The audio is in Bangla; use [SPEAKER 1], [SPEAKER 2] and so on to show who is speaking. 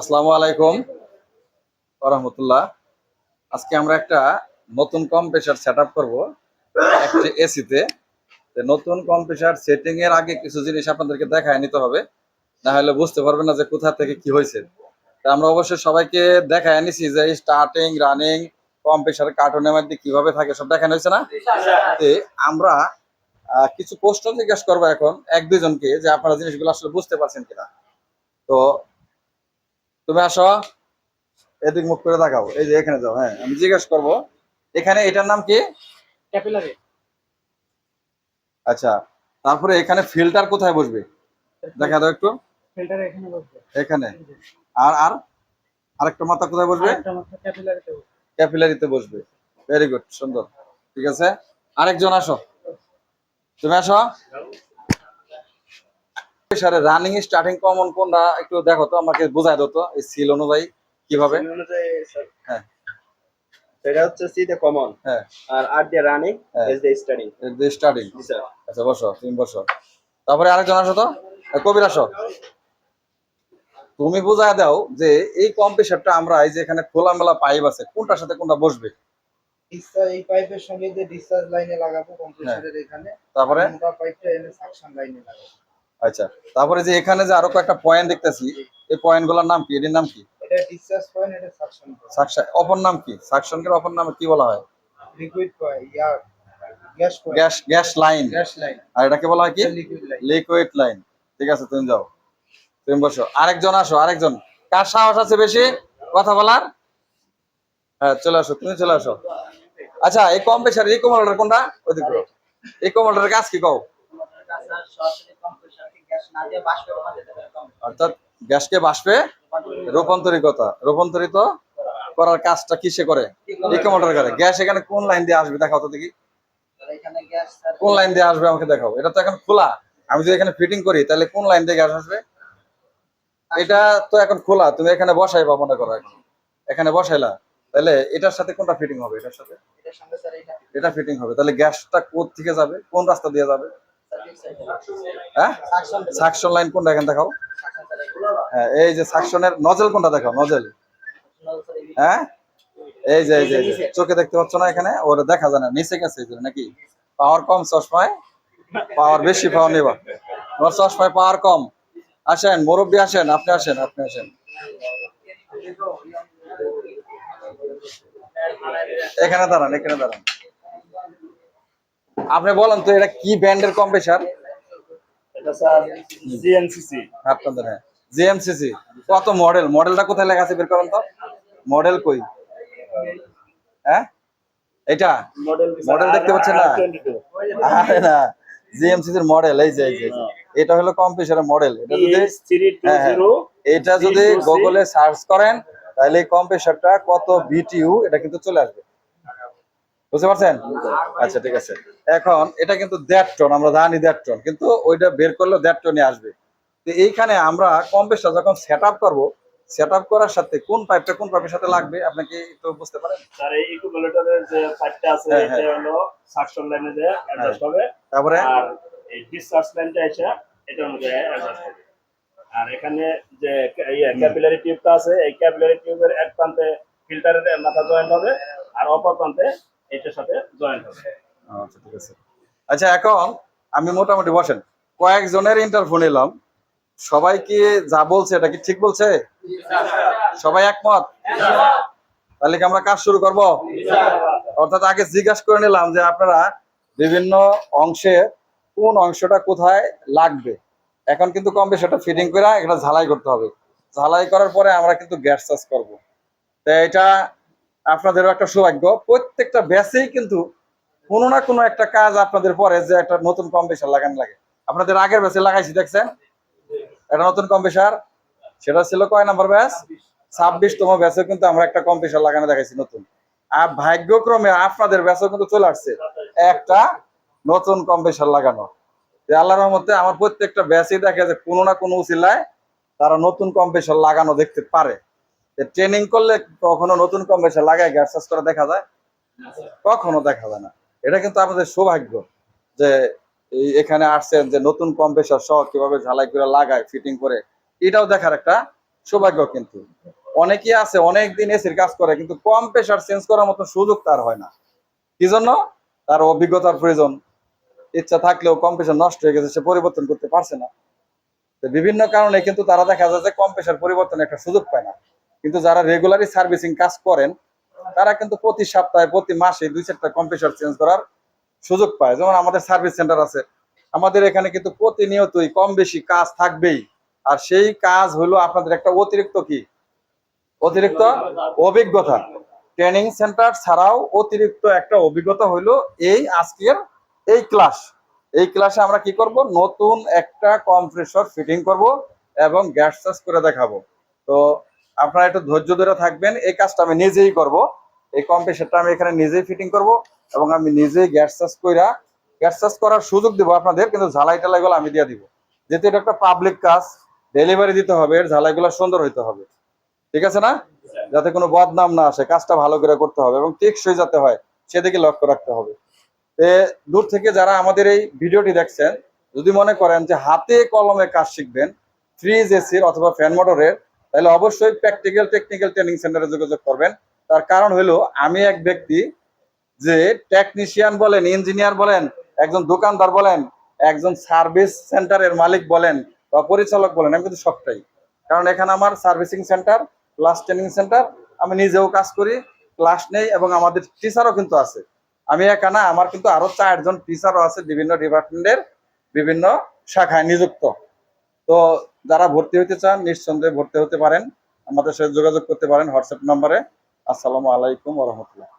[SPEAKER 1] আসসালামু আলাইকুম। রহমতুল্লাহ আজকে আমরা একটা নতুন কম্প্রেসার সেট আপ করব একটি এসিতে নতুন কম্প্রেসার সেটিং এর আগে কিছু জিনিস আপনাদেরকে দেখায় নিতে হবে। না হলে বুঝতে পারবেন না যে কোথা থেকে কি হয়েছে। তা আমরা অবশ্যই সবাইকে দেখায় নিছি যে স্টার্টিং রানিং কম্প্রেসার কার্টুনের মধ্যে কীভাবে থাকে, সব দেখানো হয়েছে না? আমরা কিছু প্রশ্ন জিজ্ঞেস করব এখন এক দুজনকে, যে আপনারা জিনিসগুলো আসলে বুঝতে পারছেন কিনা। তো তুমি আসো। এদিক মুখ করে দেখাও এই যে এখানে যাও হ্যাঁ আমি জিজ্ঞেস করব এখানে এটার নাম কি?
[SPEAKER 2] ক্যাপিলারি।
[SPEAKER 1] আচ্ছা তারপরে এখানে ফিল্টার কোথায় বসবে? দেখা দাও একটু।
[SPEAKER 2] ফিল্টার এখানে বসবে।
[SPEAKER 1] এখানে। আর আর? আরেকটা মাথা কোথায় বসবে?
[SPEAKER 2] ক্যাপিলারিতে বসবে।
[SPEAKER 1] ভেরি গুড সুন্দর। ঠিক আছে? আরেকজন আসো। তুমি আসো। স্যার রানিং স্টার্টিং কমন কোনটা একটু দেখো তো আমাকে বোঝায় দাও তো এই সিল অনুযায়ী কীভাবে? হ্যাঁ।
[SPEAKER 3] সেটা হচ্ছে সি কমন
[SPEAKER 1] হ্যাঁ।
[SPEAKER 3] আর আর দ্য রানিং
[SPEAKER 1] হ্যাঁ।
[SPEAKER 3] দ্য
[SPEAKER 1] স্টার্টিং
[SPEAKER 3] স্যার
[SPEAKER 1] আচ্ছা বসো তুমি বসো। তারপরে আরেকজন আসো তো। কবির আসো। তুমি বোঝায় দাও যে এই কম্প্রেসারটা আমরা এই যে এখানে খোলামেলা পাইপ আছে কোনটার সাথে কোনটা বসবে?
[SPEAKER 4] এই পাইপের সঙ্গে যে ডিসচার্জ লাইনে লাগাবো কম্প্রেসারের এখানে
[SPEAKER 1] তারপরে?
[SPEAKER 4] মোটা পাইপটা এনে সাকশন লাইনে লাগাবো।
[SPEAKER 1] আচ্ছা তারপরে যে এখানে যে আরও কয়েকটা পয়েন্ট দেখতেছি এই পয়েন্টগুলোর নাম কি? এটির নাম কি?
[SPEAKER 4] এটা ডিসচার্জ পয়েন্ট এটা সাকশন
[SPEAKER 1] সাকশন অপর নাম কি? সাকশনের অপর নাম কি বলা হয়?
[SPEAKER 4] Liquid point gas
[SPEAKER 1] gas line
[SPEAKER 4] gas line
[SPEAKER 1] আর এটাকে বলা হয় কি?
[SPEAKER 4] লিকুইড লাইন
[SPEAKER 1] লাইন ঠিক আছে তুমি যাও। তুমি বসো। আরেকজন আসো আরেকজন। কার সাহস আছে বেশি কথা বলার? হ্যাঁ চলে আসো তুমি চলে আসো। আচ্ছা এই কম্প্রেসার এই কমলটার কোনটা? করো এই কমলটার কাজ কি কও? অর্থাৎ গ্যাসকে বাষ্পে রূপান্তরিকতা রূপান্তরিত করার কাজটা কিসে করে? এই কমলটার করে। গ্যাস এখানে কোন লাইন দিয়ে আসবে দেখাও তো দেখি। কোন লাইন দিয়ে আসবে আমাকে দেখাও। এটা তো এখন খোলা। আমি যদি এখানে ফিটিং করি তাহলে কোন লাইন দিয়ে গ্যাস আসবে? এটা তো এখন খোলা। তুমি এখানে বসাইবা মনে করো এখন। এখানে বসাইলা। তাহলে এটার সাথে কোনটা ফিটিং হবে? এটার সাথে?
[SPEAKER 4] এটা
[SPEAKER 1] ফিটিং হবে। তাহলে গ্যাসটা কোথ থেকে যাবে? কোন রাস্তা দিয়ে যাবে? হ্যাঁ?
[SPEAKER 4] সাকশন
[SPEAKER 1] লাইন কোনটা এখানে দেখাও? হ্যাঁ এই যে সাকশনের নজেল কোনটা দেখাও? নজেল হ্যাঁ? এই যে এই যে চোখে দেখতে পাচ্ছ না এখানে? ওটা দেখা যায় না। নিচে গেছে নাকি? পাওয়ার কম, চশমায় পাওয়ার বেশি পাওয়ার নেবা। তোমার চশমায় পাওয়ার কম। আসেন, মুরব্বী আসেন, আপনি আসেন আপনি আসেন। এখানে দাঁড়ান এখানে দাঁড়ান। আপনি বলেন তো এটা কি ব্র্যান্ডের কম্প্রেসার
[SPEAKER 3] এটা স্যার জিএনসিসি
[SPEAKER 1] আপনাদের হ্যাঁ জিএমসিসি কত মডেল মডেলটা কোথায় লেখা আছে বের করেন তো? মডেল কই? হ্যাঁ? এটা
[SPEAKER 3] মডেল
[SPEAKER 1] দেখতে পাচ্ছেন না? আরে না জিএমসিসির মডেল এই যে এই যে এই এটা হলো কম্প্রেসারের মডেল এটা যদি হ্যাঁ, হ্যাঁ। এটা যদি গুগলে সার্চ করেন তাহলে কম্প্রেসারটা কত বিটিইউ এটা কিন্তু চলে আসবে। বুঝতে পারছেন? আচ্ছা ঠিক আছে। এখন এটা কিন্তু দেড় টন আমরা জানি দেড় টন কিন্তু ওইটা বের করলেও দেড় টনই আসবে। তো এইখানে আমরা কম কম্প্রেসার যখন সেট আপ করব সেট আপ করার সাথে কোন পাইপটা কোন পাইপের সাথে লাগবে আপনাকে একটু বুঝতে পারেন?
[SPEAKER 3] স্যার এই ইকুইভ্যালেন্টের যে পাইপটা আছে
[SPEAKER 1] হ্যাঁ,
[SPEAKER 3] এটা হলো সাকশন লাইনে যে অ্যাডজাস্ট হবে।
[SPEAKER 1] তারপরে?
[SPEAKER 3] আর এই ডিসচার্জ লাইনটা এসে এটার মধ্যে অ্যাডজাস্ট হবে। আর এখানে যে ক্যাপিলারি টিউবটা আছে এই ক্যাপিলারি টিউবের এক প্রান্তে ফিল্টারের মাথা জয়েন্ট হবে আর অপর প্রান্তে এটার সাথে জয়েন্ট হবে।
[SPEAKER 1] আচ্ছা আচ্ছা এখন আমি মোটামুটি বসেন। কয়েকজনের ইন্টারভিউ নিলাম। সবাই কি যা বলছে এটা কি ঠিক বলছে? সবাই একমত? তাহলে কি আমরা কাজ শুরু করব? অর্থাৎ আগে জিজ্ঞাসা করে নিলাম যে আপনারা বিভিন্ন অংশে কোন অংশটা কোথায় লাগবে। এখন কিন্তু কম বেশি ওটা ফিটিং করে এটা ঝালাই করতে হবে। ঝালাই করার পরে আমরা কিন্তু গ্যাস চার্জ করব। তো এটা আপনাদেরও একটা সৌভাগ্য। প্রত্যেকটা ব্যাচেই কিন্তু কোনো না কোনো একটা কাজ আপনাদের পরে যে একটা নতুন কম্পিউটার লাগানো লাগে। আপনাদের আগের ব্যাচে লাগাইছি, দেখছেন? একটা নতুন কম্পিউটার সেটা ছিল কয় নাম্বার ব্যাচ ছাব্বিশতম ব্যাচে কিন্তু আমরা একটা কম্পিউটার লাগানো দেখাইছি নতুন। আর ভাগ্যক্রমে আপনাদের ব্যাচেও কিন্তু চলে আসছে একটা নতুন কম্পিউটার লাগানো। আল্লাহ রহমতে আমার প্রত্যেকটা ব্যাচই দেখে যে কোনো না কোনো উচিলায় তারা নতুন কম্পিউটার লাগানো দেখতে পারে। ট্রেনিং করলে কখনো নতুন কম্পিউটার লাগায় গ্যাস চার্জ করে দেখা যায়? কখনো দেখা যায় না। এটা কিন্তু আপনাদের সৌভাগ্য যে এখানে আসছেন যে নতুন কম্প্রেসার সহ কীভাবে ঝালাই করে লাগায় ফিটিং করে, এটাও দেখার একটা সৌভাগ্য কিন্তু। অনেকেই আছে অনেক দিন এসির কাজ করে, কিন্তু কম প্রেশার চেঞ্জ করার মতো সুযোগ তার হয় না। কি জন্য? তার অভিজ্ঞতার প্রয়োজন। ইচ্ছা থাকলেও কম প্রেশার নষ্ট হয়ে গেছে, সে পরিবর্তন করতে পারছে না। বিভিন্ন কারণে কিন্তু তারা দেখা যায় যে কম প্রেশার পরিবর্তনের একটা সুযোগ পায় না। কিন্তু যারা রেগুলারই সার্ভিসিং কাজ করেন, তারা কিন্তু প্রতি সপ্তাহে, প্রতি মাসে দুই চারটা কম প্রেশার চেঞ্জ করার সুযোগ পায়। যেমন আমাদের সার্ভিস সেন্টার আছে, আমাদের এখানে কিন্তু প্রতিনিয়তই কম বেশি কাজ থাকবেই। আর সেই কাজ হলো আপনাদের একটা অতিরিক্ত কি? অতিরিক্ত অভিজ্ঞতা। ট্রেনিং সেন্টার ছাড়াও অতিরিক্ত একটা অভিজ্ঞতা হইল এই আজকের এই ক্লাস এই ক্লাসে আমরা কি করব? নতুন একটা কম্প্রেসর ফিটিং করব এবং গ্যাস চার্জ করে দেখাবো। তো আপনারা একটু ধৈর্য ধরে থাকবেন। এই কাজটা আমি নিজেই করব। এই কম্প্রেসরটা আমি এখানে নিজেই ফিটিং করব এবং আমি নিজেই গ্যাস চার্জ কইরা গ্যাস চার্জ করার সুযোগ দিব আপনাদের, কিন্তু ঝালাই টালাইগুলো আমি দিয়ে দিব। যেহেতু এটা একটা পাবলিক কাজ ডেলিভারি দিতে হবে, এর ঝালাইগুলো সুন্দর হইতে হবে। ঠিক আছে না? যাতে কোনো বদনাম না আসে, কাজটা ভালো করে করতে হবে এবং টেকসই যাতে হয়, সেদিকে লক্ষ্য রাখতে হবে। এ, দূর থেকে যারা আমাদের এই ভিডিওটি দেখছেন, যদি মনে করেন যে হাতে কলমে কাজ শিখবেন ফ্রিজ এসির অথবা ফ্যান মোটরের তাহলে অবশ্যই প্র্যাকটিক্যাল টেকনিক্যাল ট্রেনিং সেন্টারে যোগাযোগ করবেন। তার কারণ হলো, আমি এক ব্যক্তি যে টেকনিশিয়ান বলেন ইঞ্জিনিয়ার বলেন, একজন দোকানদার বলেন, একজন সার্ভিস সেন্টারের মালিক বলেন বা পরিচালক বলেন, আমি কিন্তু সবটাই। কারণ এখানে আমার servicing centre class training centre আমি নিজেও কাজ করি ক্লাস নেই এবং আমাদের টিচারও কিন্তু আছে। আমি একা না, আমার কিন্তু আরও চারজন টিচারও আছে বিভিন্ন ডিপার্টমেন্টের বিভিন্ন শাখায় নিযুক্ত। তো যারা ভর্তি হতে চান, নিঃসন্দেহে ভর্তি হতে পারেন। আমাদের সাথে যোগাযোগ করতে পারেন হোয়াটসঅ্যাপ নম্বরে। আসসালামু আলাইকুম রহমতুল্লাহ।